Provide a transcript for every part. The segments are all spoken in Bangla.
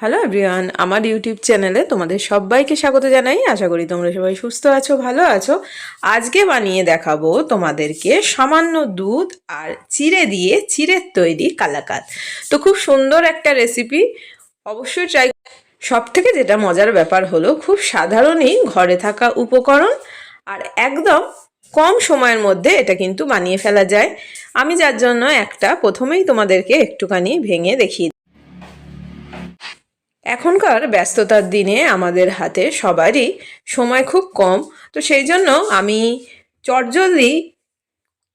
হ্যালো এভরিওয়ান আমার ইউটিউব চ্যানেলে তোমাদের সবাইকে স্বাগত জানাই। আশা করি তোমরা সবাই সুস্থ আছো, ভালো আছো। আজকে বানিয়ে দেখাবো তোমাদেরকে সামান্য দুধ আর চিড়ে দিয়ে চিড়ের তৈরি কালাকাত। তো খুব সুন্দর একটা রেসিপি অবশ্যই ট্রাই সব থেকে যেটা মজার ব্যাপার হলো, খুব সাধারণই ঘরে থাকা উপকরণ আর একদম কম সময়ের মধ্যে এটা কিন্তু বানিয়ে ফেলা যায়। আমি যার জন্য একটা প্রথমেই তোমাদেরকে একটুখানি ভেঙে দেখিয়ে এখনকার ব্যস্ততার দিনে আমাদের হাতে সবারই সময় খুব কম। তো সেই জন্য আমি চটজলদি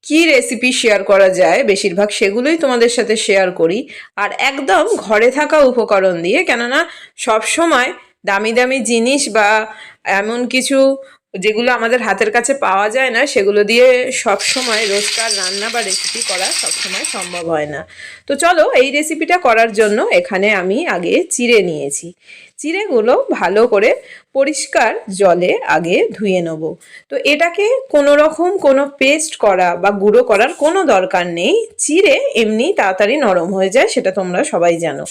কি রেসিপি শেয়ার করা যায় বেশিরভাগ সেগুলোই তোমাদের সাথে শেয়ার করি। আর একদম ঘরে থাকা উপকরণ দিয়ে কেননা সব সময় দামি দামি জিনিস বা এমন কিছু যেগুলো আমাদের হাতের কাছে পাওয়া যায় না, সেগুলো দিয়ে সব সময় রোজকার রান্না বা রেসিপি করা সব সময় সম্ভব হয় না। তো চলো এই রেসিপিটা করার জন্য এখানে আমি আগে চিড়ে নিয়েছি। চিড়েগুলো ভালো করে পরিষ্কার জলে আগে ধুয়ে নেব। তো এটাকে কোনো রকম কোনো পেস্ট করা বা গুঁড়ো করার কোনো দরকার নেই। চিড়ে এমনি তাড়াতাড়ি নরম হয়ে যায়, সেটা তোমরা সবাই জানো।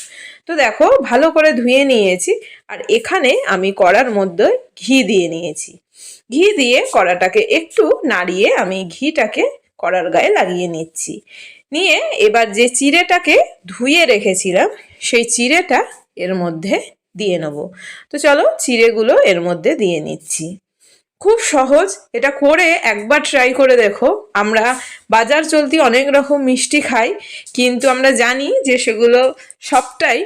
তো দেখো, ভালো করে ধুয়ে নিয়েছি। আর এখানে আমি কড়ার মধ্যে ঘি দিয়ে নিয়েছি। ঘি দিয়ে কড়াটাকে একটু নাড়িয়ে আমি ঘিটাকে কড়ার গায়ে লাগিয়ে নিচ্ছি। নিয়ে এবার যে চিড়েটাকে ধুয়ে রেখেছিলাম, সেই চিড়েটা এর মধ্যে দিয়ে নেব। তো চলো চিড়েগুলো এর মধ্যে দিয়ে নিচ্ছি। খুব সহজ, এটা করে একবার ট্রাই করে দেখো। আমরা বাজার চলতি অনেক রকম মিষ্টি খাই, কিন্তু আমরা জানি যে সেগুলো সবটাই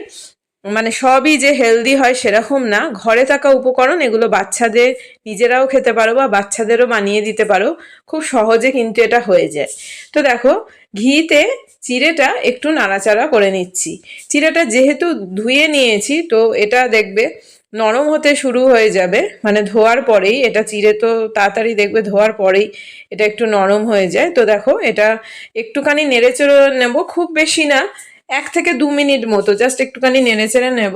মানে সবই যে হেলদি হয় সেরকম না। ঘরে থাকা উপকরণ, এগুলো বাচ্চাদের নিজেরাও খেতে পারো বা বাচ্চাদেরও বানিয়ে দিতে পারো। খুব সহজে কিন্তু এটা হয়ে যায়। তো দেখো, ঘিতে চিড়েটা একটু নাড়াচাড়া করে নিচ্ছি। চিড়েটা যেহেতু ধুয়ে নিয়েছি, তো এটা দেখবে নরম হতে শুরু হয়ে যাবে। মানে ধোয়ার পরেই, এটা চিড়ে তো তাড়াতাড়ি দেখবে ধোয়ার পরেই এটা একটু নরম হয়ে যায়। তো দেখো, এটা একটুখানি নেড়েচেড়ে নেব। খুব বেশি না এক থেকে দু মিনিট মতো জাস্ট একটুখানি নেড়ে চেড়ে নেব।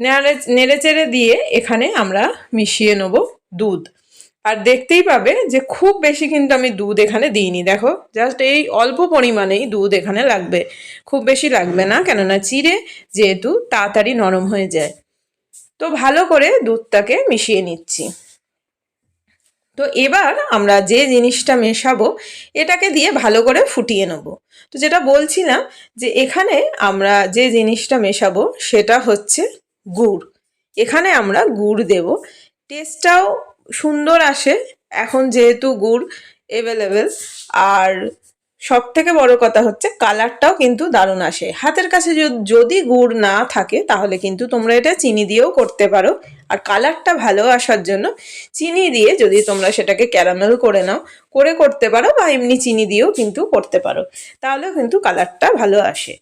নেড়ে নেড়ে চেড়ে দিয়ে এখানে আমরা মিশিয়ে নেব দুধ। আর দেখতেই পাবে যে খুব বেশি কিন্তু আমি দুধ এখানে দিইনি। দেখো জাস্ট এই অল্প পরিমাণেই দুধ এখানে লাগবে। খুব বেশি লাগবে না, কেননা চিড়ে যেহেতু তাড়াতাড়ি নরম হয়ে যায়। তো ভালো করে দুধটাকে মিশিয়ে নিচ্ছি। তো এবার আমরা যে জিনিসটা মেশাবো, এটাকে দিয়ে ভালো করে ফুটিয়ে নেব। তো যেটা বলছিলাম যে এখানে আমরা যে জিনিসটা মেশাবো, সেটা হচ্ছে গুড়। এখানে আমরা গুড় দেব। টেস্টটাও সুন্দর আসে। এখন যেহেতু গুড় অ্যাভেলেবেল আর সব থেকে বড় কথা হচ্ছে কালারটাও কিন্তু দারুণ আসে। হাতের কাছে যদি গুড় না থাকে তাহলে কিন্তু তোমরা এটা চিনি দিয়েও করতে পারো। আর কালারটা ভালো আসার জন্য চিনি দিয়ে যদি তোমরা সেটাকে ক্যারামেল করে নাও, করে করতে পারো বা এমনি চিনি দিয়েও কিন্তু করতে পারো। তাহলেও কিন্তু কালারটা ভালো আসে।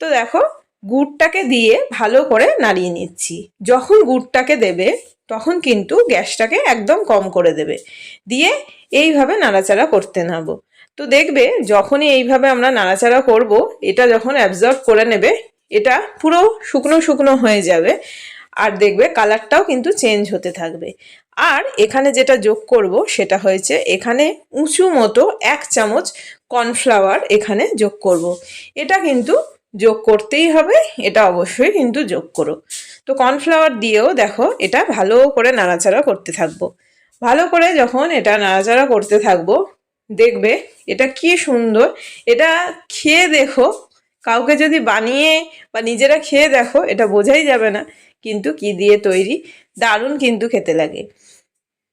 তো দেখো, গুড়টাকে দিয়ে ভালো করে নাড়িয়ে নিচ্ছি। যখন গুড়টাকে দেবে, তখন কিন্তু গ্যাসটাকে একদম কম করে দেবে। দিয়ে এইভাবে নাড়াচাড়া করতে নাবো। তো দেখবে যখনই এইভাবে আমরা নাড়াচাড়া করব, এটা যখন অ্যাবজর্ব করে নেবে, এটা পুরো শুকনো শুকনো হয়ে যাবে। আর দেখবে কালারটাও কিন্তু চেঞ্জ হতে থাকবে। আর এখানে যেটা যোগ করব, সেটা হয়েছে এখানে উঁচু মতো এক চামচ কর্নফ্লাওয়ার এখানে যোগ করব। এটা কিন্তু যোগ করতেই হবে, এটা অবশ্যই কিন্তু যোগ করো। তো কর্নফ্লাওয়ার দিয়েও দেখো, এটা ভালো করে নাড়াচাড়া করতে থাকব। ভালো করে যখন এটা নাড়াচাড়া করতে থাকব দেখবে এটা কি সুন্দর। এটা খেয়ে দেখো, কাউকে যদি বানিয়ে বা নিজেরা খেয়ে দেখো, এটা বোঝাই যাবে না কিন্তু কি দিয়ে তৈরি, দারুণ কিন্তু খেতে লাগে।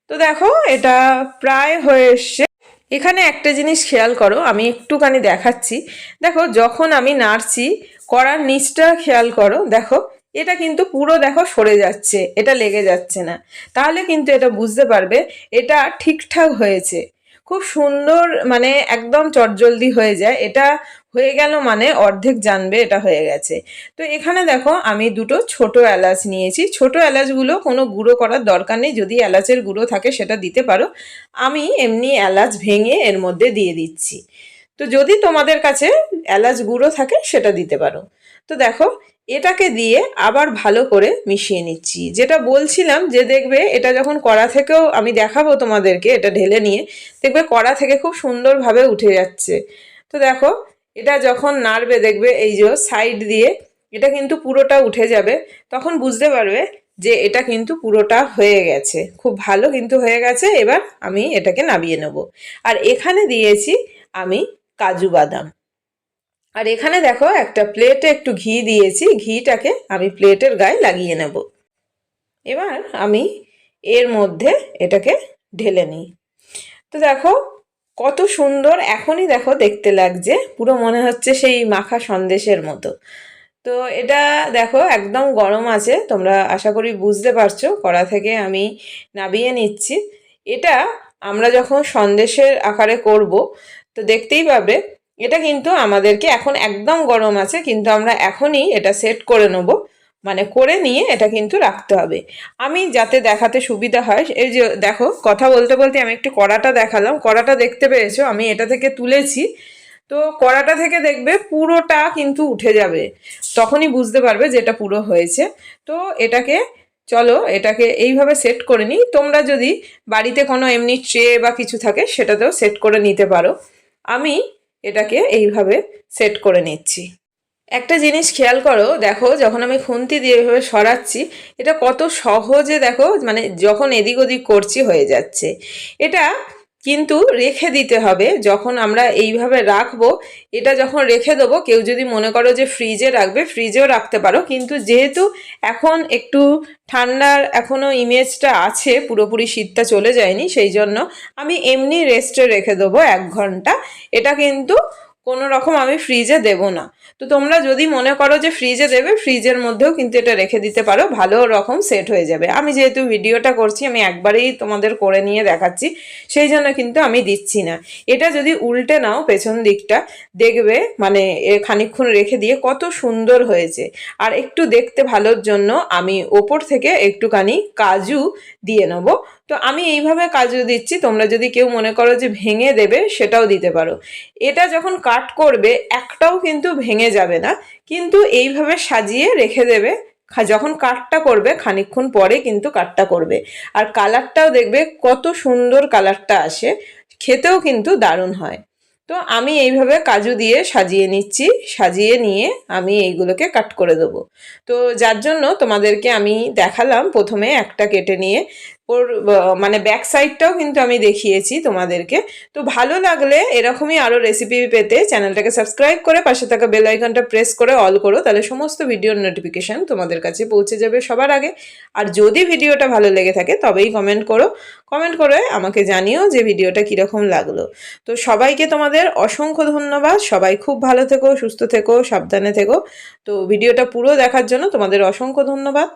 তো দেখো, এটা প্রায় হয়ে এসছে। এখানে একটা জিনিস খেয়াল করো, আমি একটুখানি দেখাচ্ছি। দেখো, যখন আমি নাড়ছি করার নিচটা খেয়াল করো, দেখো, এটা কিন্তু পুরো দেখো সরে যাচ্ছে, এটা লেগে যাচ্ছে না। তাহলে কিন্তু এটা বুঝতে পারবে, এটা ঠিকঠাক হয়েছে। খুব সুন্দর মানে একদম চটজলদি হয়ে যায়। এটা হয়ে গেল মানে অর্ধেক জানবে এটা হয়ে গেছে। তো এখানে দেখো আমি দুটো ছোট এলাচ নিয়েছি। ছোট এলাচগুলো কোনো গুঁড়ো করার দরকার নেই। যদি এলাচের গুঁড়ো থাকে সেটা দিতে পারো। আমি এমনি এলাচ ভেঙে এর মধ্যে দিয়ে দিচ্ছি। তো যদি তোমাদের কাছে এলাচ গুঁড়ো থাকে সেটা দিতে পারো। তো দেখো এটাকে দিয়ে আবার ভালো করে মিশিয়ে নিচ্ছি। যেটা বলছিলাম যে দেখবে এটা যখন কড়া থেকেও আমি দেখাবো তোমাদেরকে, এটা ঢেলে নিয়ে, দেখবে কড়া থেকে খুব সুন্দরভাবে উঠে যাচ্ছে। তো দেখো, এটা যখন নাড়বে, দেখবে এই যে সাইড দিয়ে এটা কিন্তু পুরোটা উঠে যাবে, তখন বুঝতে পারবে যে এটা কিন্তু পুরোটা হয়ে গেছে। খুব ভালো কিন্তু হয়ে গেছে, এবার আমি এটাকে নামিয়ে নেব। আর এখানে দিয়েছি আমি কাজু বাদাম। আর এখানে দেখো একটা প্লেটে একটু ঘি দিয়েছি। ঘিটাকে আমি প্লেটের গায়ে লাগিয়ে নেব। এবার আমি এর মধ্যে এটাকে ঢেলে নিই। তো দেখো কত সুন্দর এখনই দেখো দেখতে লাগছে। পুরো মনে হচ্ছে সেই মাখা সন্দেশের মতো। তো এটা দেখো একদম গরম আছে। তোমরা আশা করি বুঝতে পারছ। কড়া থেকে আমি নাবিয়ে নিচ্ছি। এটা আমরা যখন সন্দেশের আকারে করব, তো দেখতেই পাবে এটা কিন্তু আমাদেরকে এখন একদম গরম আছে, কিন্তু আমরা এখনই এটা সেট করে নেব। মানে করে নিয়ে এটা কিন্তু রাখতে হবে। আমি যাতে দেখাতে সুবিধা হয়, এই যে দেখো, কথা বলতে বলতে আমি একটু কড়াটা দেখালাম। কড়াটা দেখতে পেয়েছ, আমি এটা থেকে তুলেছি। তো কড়াটা থেকে দেখবে পুরোটা কিন্তু উঠে যাবে। তখনই বুঝতে পারবে যে এটা পুরো হয়েছে। তো এটাকে, চলো, এটাকে এইভাবে সেট করে নিই। তোমরা যদি বাড়িতে কোনো এমনি ট্রে বা কিছু থাকে, সেটাতেও সেট করে নিতে পারো। আমি এটাকে এইভাবে সেট করে নিচ্ছি। একটা জিনিস খেয়াল করো, দেখো যখন আমি খুন্তি দিয়ে এভাবে সরাচ্ছি, এটা কত সহজে দেখো মানে যখন এদিক ওদিক করছি হয়ে যাচ্ছে। এটা কিন্তু রেখে দিতে হবে। যখন আমরা এইভাবে রাখব, এটা যখন রেখে দেবো, কেউ যদি মনে করো যে ফ্রিজে রাখবে ফ্রিজেও রাখতে পারো। কিন্তু যেহেতু এখন একটু ঠান্ডার এখনও ইমেজটা আছে, পুরোপুরি শীতটা চলে যায়নি, সেই জন্য আমি এমনি রেস্টে রেখে দেবো এক ঘণ্টা। এটা কিন্তু কোনো রকম আমি ফ্রিজে দেবো না। তো তোমরা যদি মনে করো যে ফ্রিজে দেবে ফ্রিজের মধ্যেও কিন্তু এটা রেখে দিতে পারো ভালো রকম সেট হয়ে যাবে। আমি যেহেতু ভিডিওটা করছি, আমি একবারেই তোমাদের করে নিয়ে দেখাচ্ছি, সেই জন্য কিন্তু আমি দিচ্ছি না। এটা যদি উল্টে নাও পেছন দিকটা, দেখবে মানে এ খানিকক্ষণ রেখে দিয়ে কত সুন্দর হয়েছে। আর একটু দেখতে ভালোর জন্য আমি ওপর থেকে একটুখানি কাজু দিয়ে নেব। তো আমি এইভাবে কাজু দিচ্ছি, তোমরা যদি কেউ মনে করো যে ভেঙে দেবে, সেটাও দিতে পারো। এটা যখন কাট করবে, একটাও কিন্তু ভেঙে যাবে না। কিন্তু এইভাবে সাজিয়ে রেখে দেবে। যখন কাটটা করবে, খানিকক্ষণ পরে কিন্তু কাটটা করবে। আর কালারটাও দেখবে, কত সুন্দর কালারটা আসে। খেতেও কিন্তু দারুণ হয়। তো আমি এইভাবে কাজু দিয়ে সাজিয়ে নিচ্ছি। সাজিয়ে নিয়ে আমি এইগুলোকে কাট করে দেবো। তো যার জন্য তোমাদেরকে আমি দেখালাম প্রথমে একটা কেটে নিয়ে। ওর মানে ব্যাক সাইডটাও কিন্তু আমি দেখিয়েছি তোমাদেরকে। তো ভালো লাগলে এরকমই আরও রেসিপি পেতে চ্যানেলটাকে সাবস্ক্রাইব করে পাশে থাকা বেল আইকনটা প্রেস করে অল করো, তাহলে সমস্ত ভিডিওর নোটিফিকেশান তোমাদের কাছে পৌঁছে যাবে সবার আগে। আর যদি ভিডিওটা ভালো লেগে থাকে, তবেই কমেন্ট করো। কমেন্ট করে আমাকে জানিও যে ভিডিওটা কীরকম লাগল। তো সবাইকে তোমাদের অসংখ্য ধন্যবাদ। সবাই খুব ভালো থেকো, সুস্থ থেকো, সাবধানে থেকো। তো ভিডিওটা পুরো দেখার জন্য তোমাদের অসংখ্য ধন্যবাদ।